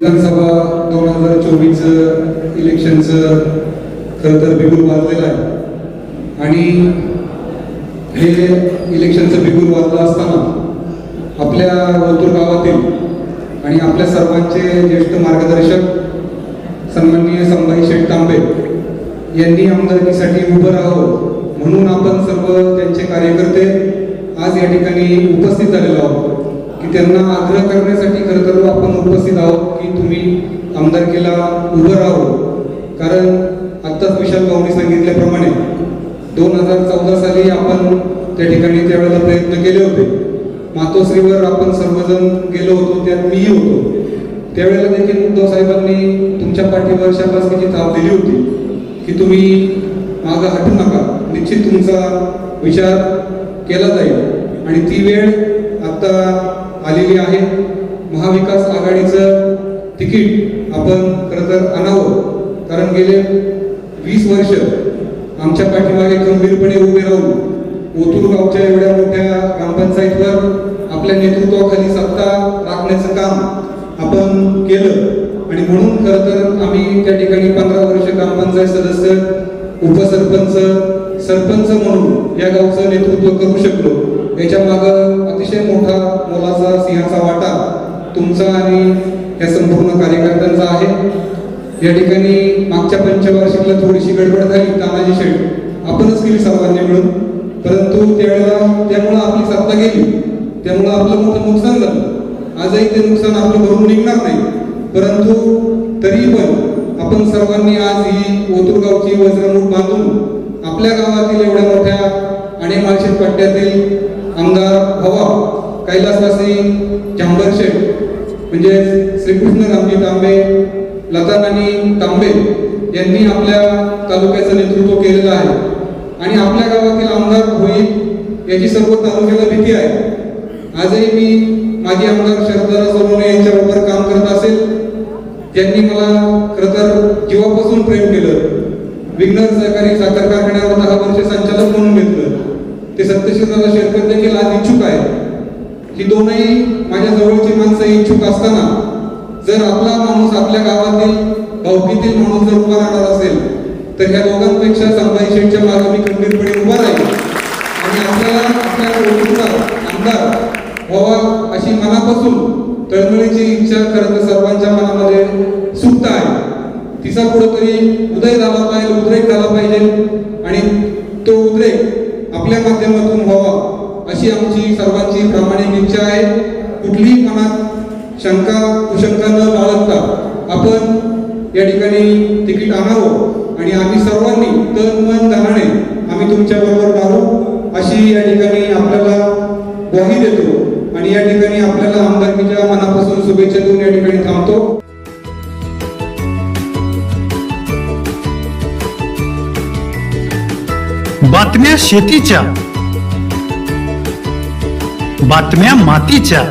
विधानसभा दोन हजार चोवीस इलेक्शनचं खरं तर बिगुल वाजलेलं आहे. आणि हे इलेक्शनचं बिगुल वाजलं असताना आपल्या वलतूर गावातील आणि आपल्या सर्वांचे ज्येष्ठ मार्गदर्शक सन्माननीय संभाई शेठ तांबे यांनी आमदारकीसाठी उभं राहावं म्हणून आपण सर्व त्यांचे कार्यकर्ते आज या ठिकाणी उपस्थित झालेलो आहोत की त्यांना आग्रह करण्यासाठी उपस्थित आहोत की तुम्ही आमदारकीला उभं राहावं. कारण आत्ताच विशाल भाऊनी सांगितल्याप्रमाणे दोन हजार चौदा साली आपण त्या ठिकाणी त्यावेळेला प्रयत्न केले होते. मातोश्रीवर आपण सर्वजण गेलो होतो त्यात मीही होतो. त्यावेळेला देखील उद्धव साहेबांनी तुमच्या पाठीवर शाबासकीची थाप दिली होती की तुम्ही मागं हटू नका. निश्चित तुमचा विचार केला जाईल. आणि ती वेळ आता आलेली आहे. महाविकास आघाडीचं तिकीट आपण खरं तर आणावं. कारण गेले वीस वर्ष आमच्या पाठीमागे खंबीरपणे उभे राहून ओतूर गावच्या एवढ्या मोठ्या ग्रामपंचायतीवर आपल्या नेतृत्वाखाली सत्ता राखण्याचं काम आपण केलं. आणि म्हणून खरं तर आम्ही त्या ठिकाणी पंधरा वर्ष ग्रामपंचायत सदस्य उपसरपंच सरपंच म्हणून या गावचं नेतृत्व करू शकलो. याच्या मागं अतिशय मोठा मोलाचा सिंहाचा वाटा तुमचा आणि या संपूर्ण कार्यकर्त्यांचा आहे. या ठिकाणी मागच्या पंचवार्षिकला थोडीशी गडबड झाली तानाजी शेठ. आपणच केली सर्वांनी मिळून. परंतु त्यावेळेला त्यामुळं आपली सत्ता गेली. त्यामुळं आपलं मोठं नुकसान झालं. आजही ते नुकसान आपलं भरून निघणार नाही. परंतु तरी पण आपण सर्वांनी आज ही ओतूरगावची वज्रमूठ बांधून आपल्या गावातील एवढ्या मोठ्या आणि माळशेत पट्ट्यातील आमदार हवा कैलासवासी जांभर शेठ म्हणजे श्रीकृष्ण रामजी तांबे लता तांबे यांनी आपल्या तालुक्याचं नेतृत्व केलेलं आहे. आणि आपल्या गावातील आमदार होईल याची सर्व तालुक्याला भीती आहे. आजही मी माझी आमदार शरददादा सोनवणे यांच्याबरोबर काम करत असेल. ज्यांनी मला खरं तर जीवापासून प्रेम केलं. विघ्नर सहकारी साखर कारखान्यावर दहा वर्ष संचालक म्हणून घेतलं. ते सत्यशीलदादा शेरकर देखील आज इच्छुक आहे ही दोनही माझ्याजवळ इच्छुक असताना जर आपला माणूस आपल्या गावातील भावकीतील माणूस जर उभा राहणार असेल तर ह्या दोघांपेक्षा संभाजी शेठच्या मागे मी खंबीरपणे उभा राहील आणि आपल्याला आपल्या ओळखीचा आमदार व्हावा अशी मनापासून तळमळीची इच्छा खरं तर सर्वांच्या मनामध्ये सुप्त आहे. तिचा कुठंतरी उदय झाला पाहिजे उद्रेक झाला पाहिजे आणि तो उद्रेक आपल्या माध्यमातून व्हावा अशी आमची सर्वांची प्रामाणिक इच्छा आहे. कुठलीही मनात शंका कुशंका न बाळगता आपण या ठिकाणी तिकीट आणावं आणि आम्ही सर्वांनी तन मन धनाने आम्ही तुमच्या बरोबर राहू अशी या ठिकाणी आपल्याला ग्वाही देतो आणि या ठिकाणी आपल्याला आमदारकीच्या मनापासून शुभेच्छा देऊन या ठिकाणी थांबतो. बातम्या शेतीच्या बातम्या मातीच्या.